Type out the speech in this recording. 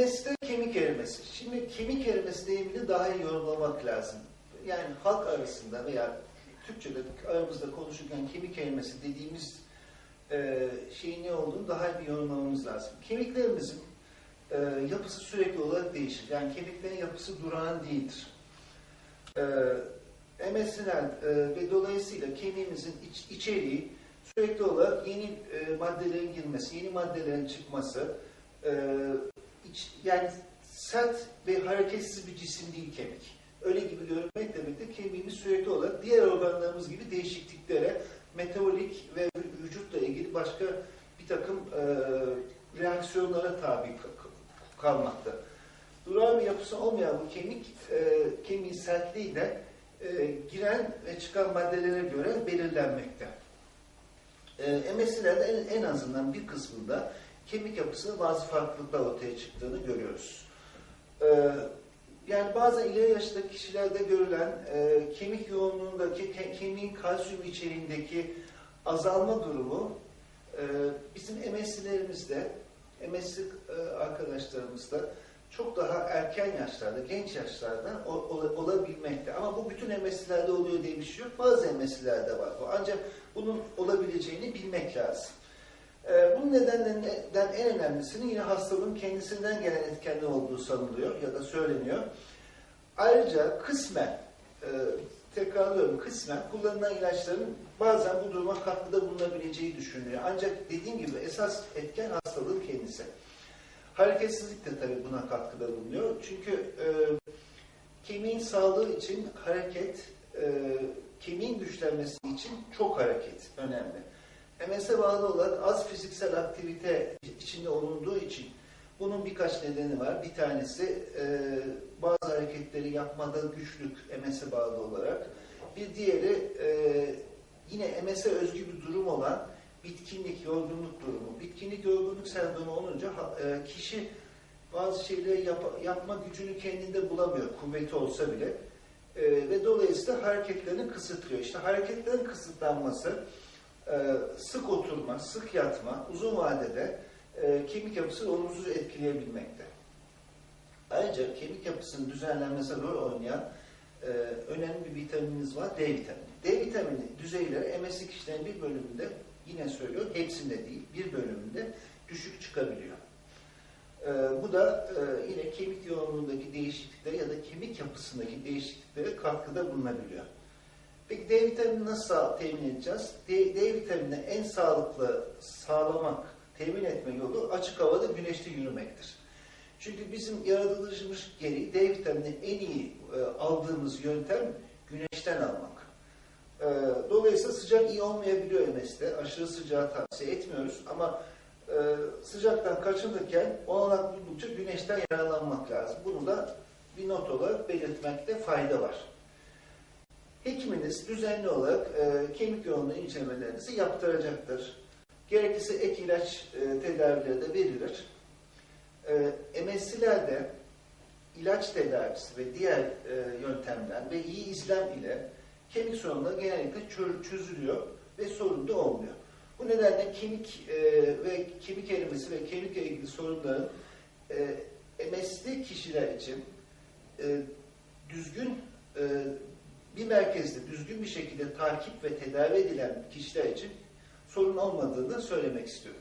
MS'de kemik erimesi. Şimdi kemik erimesi deyimini daha iyi yorumlamak lazım. Yani halk arasında veya Türkçe'de aramızda konuşurken kemik erimesi dediğimiz e, şeyin ne olduğunu daha iyi bir yorumlamamız lazım. Kemiklerimizin e, yapısı sürekli olarak değişir. Yani kemiklerin yapısı durağan değildir. E, MS'ler e, ve dolayısıyla kemiğimizin iç, içeriği sürekli olarak yeni e, maddelerin girmesi, yeni maddelerin çıkması, e, yani sert ve hareketsiz bir cisim değil kemik. Öyle gibi görünmekle birlikte kemiğimiz sürekli olarak diğer organlarımız gibi değişikliklere, metabolik ve vü- vücutla ilgili başka bir takım e, reaksiyonlara tabi ka- kalmakta. Durağan bir yapısı olmayan bu kemik, e, kemiğin sertliği de e, giren ve çıkan maddelere göre belirlenmekte. E, MS'lerde en, en azından bir kısmında kemik yapısında bazı farklılıklar ortaya çıktığını görüyoruz. E, yani bazı ileri yaştaki kişilerde görülen e, kemik yoğunluğundaki, ke- kemiğin kalsiyum içeriğindeki azalma durumu e, bizim MS'lerimizde, MS'li e, arkadaşlarımızda çok daha erken yaşlarda, genç yaşlarda o- ola- olabilmekte. Ama bu bütün MS'lerde oluyor diye bir şey yok. Bazı MS'lerde var bu. Ancak bunun olabileceğini bilmek lazım. Ee, bunun en önemlisinin yine hastalığın kendisinden gelen etkenler olduğu sanılıyor ya da söyleniyor. Ayrıca kısmen, e, tekrarlıyorum kısmen kullanılan ilaçların bazen bu duruma katkıda bulunabileceği düşünülüyor. Ancak dediğim gibi esas etken hastalığın kendisi. Hareketsizlik de tabii buna katkıda bulunuyor. Çünkü e, kemiğin sağlığı için hareket, e, kemiğin güçlenmesi için çok hareket önemli. MS'e bağlı olarak az fiziksel aktivite içinde olunduğu için bunun birkaç nedeni var. Bir tanesi e, bazı hareketleri yapmada güçlük MS'e bağlı olarak. Bir diğeri e, yine MS'e özgü bir durum olan bitkinlik, yorgunluk durumu. Bitkinlik, yorgunluk sendromu olunca e, kişi bazı şeyleri yap- yapma gücünü kendinde bulamıyor, kuvveti olsa bile. E, ve dolayısıyla hareketlerini kısıtlıyor. İşte hareketlerin kısıtlanması, sık oturma, sık yatma uzun vadede e, kemik yapısını olumsuz etkileyebilmekte. Ayrıca kemik yapısının düzenlenmesine rol oynayan e, önemli bir vitaminimiz var, D vitamini. D vitamini düzeyleri MS'li kişilerin bir bölümünde, yine söylüyor, hepsinde değil, bir bölümünde düşük çıkabiliyor. E, bu da e, yine kemik yoğunluğundaki değişikliklere ya da kemik yapısındaki değişikliklere katkıda bulunabiliyor. Peki D vitamini nasıl temin edeceğiz? D, D vitaminini en sağlıklı sağlamak, temin etme yolu açık havada güneşte yürümektir. Çünkü bizim yaratılışımız gereği D vitamini en iyi e, aldığımız yöntem güneşten almak. E, dolayısıyla sıcak iyi olmayabiliyor MS'de. Aşırı sıcağı tavsiye etmiyoruz ama e, sıcaktan kaçınırken olanak buldukça güneşten yararlanmak lazım. Bunu da bir not olarak belirtmekte fayda var. Hekiminiz düzenli olarak e, kemik yoğunluğu incelemelerinizi yaptıracaktır. Gerekirse ek ilaç e, tedavileri de verilir. E, MS'lilerde ilaç tedavisi ve diğer e, yöntemler ve iyi izlem ile kemik sorunları genellikle çö- çözülüyor ve sorun da olmuyor. Bu nedenle kemik e, ve kemik erimesi ve kemikle ilgili sorunların e, MS'li kişiler için e, düzgün e, bir merkezde düzgün bir şekilde takip ve tedavi edilen kişiler için sorun olmadığını söylemek istiyorum.